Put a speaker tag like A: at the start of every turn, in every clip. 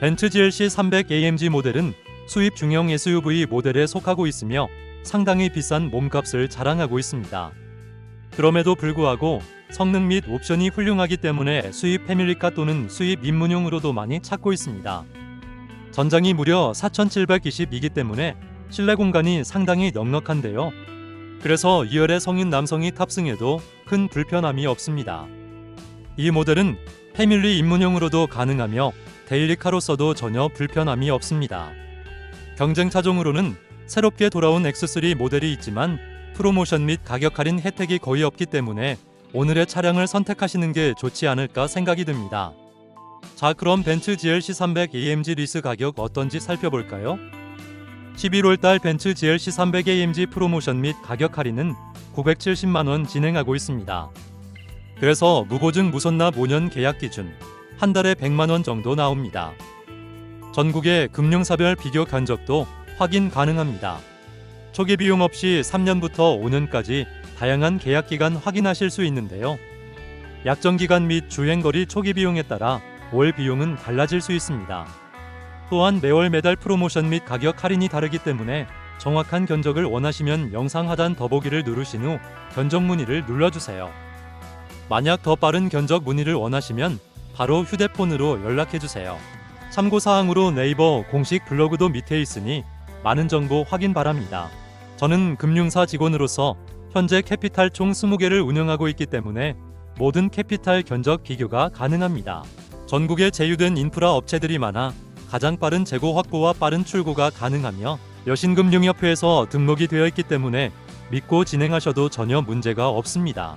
A: 벤츠 GLC 300 AMG 모델은 수입 중형 SUV 모델에 속하고 있으며 상당히 비싼 몸값을 자랑하고 있습니다. 그럼에도 불구하고 성능 및 옵션이 훌륭하기 때문에 수입 패밀리카 또는 수입 입문용으로도 많이 찾고 있습니다. 전장이 무려 4,722기 때문에 실내 공간이 상당히 넉넉한데요. 그래서 2열의 성인 남성이 탑승해도 큰 불편함이 없습니다. 이 모델은 패밀리 입문용으로도 가능하며 데일리카로서도 전혀 불편함이 없습니다. 경쟁 차종으로는 새롭게 돌아온 X3 모델이 있지만 프로모션 및 가격 할인 혜택이 거의 없기 때문에 오늘의 차량을 선택하시는 게 좋지 않을까 생각이 듭니다. 자, 그럼 벤츠 GLC 300 AMG 리스 가격 어떤지 살펴볼까요? 11월 달 벤츠 GLC 300 AMG 프로모션 및 가격 할인은 970만 원 진행하고 있습니다. 그래서 무보증 무선납 5년 계약 기준 한 달에 100만 원 정도 나옵니다. 전국의 금융사별 비교 견적도 확인 가능합니다. 초기 비용 없이 3년부터 5년까지 다양한 계약 기간 확인하실 수 있는데요. 약정 기간 및 주행거리 초기 비용에 따라 월 비용은 달라질 수 있습니다. 또한 매월 매달 프로모션 및 가격 할인이 다르기 때문에 정확한 견적을 원하시면 영상 하단 더보기를 누르신 후 견적 문의를 눌러주세요. 만약 더 빠른 견적 문의를 원하시면 바로 휴대폰으로 연락해주세요. 참고사항으로 네이버 공식 블로그도 밑에 있으니 많은 정보 확인 바랍니다. 저는 금융사 직원으로서 현재 캐피탈 총 20개를 운영하고 있기 때문에 모든 캐피탈 견적 비교가 가능합니다. 전국에 제휴된 인프라 업체들이 많아 가장 빠른 재고 확보와 빠른 출고가 가능하며 여신금융협회에서 등록이 되어 있기 때문에 믿고 진행하셔도 전혀 문제가 없습니다.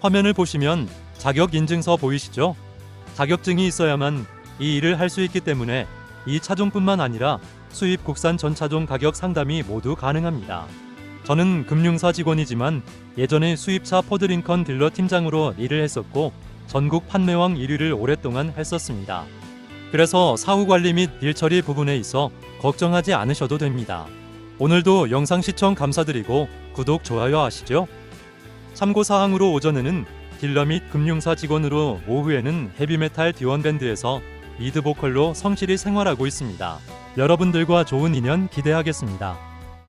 A: 화면을 보시면 자격 인증서 보이시죠? 자격증이 있어야만 이 일을 할 수 있기 때문에 이 차종뿐만 아니라 수입 국산 전 차종 가격 상담이 모두 가능합니다. 저는 금융사 직원이지만 예전에 수입차 포드링컨 딜러 팀장으로 일을 했었고 전국 판매왕 1위를 오랫동안 했었습니다. 그래서 사후 관리 및 일 처리 부분에 있어 걱정하지 않으셔도 됩니다. 오늘도 영상 시청 감사드리고 구독, 좋아요 하시죠. 참고사항으로 오전에는 딜러 및 금융사 직원으로 오후에는 헤비메탈 디원밴드에서 리드 보컬로 성실히 생활하고 있습니다. 여러분들과 좋은 인연 기대하겠습니다.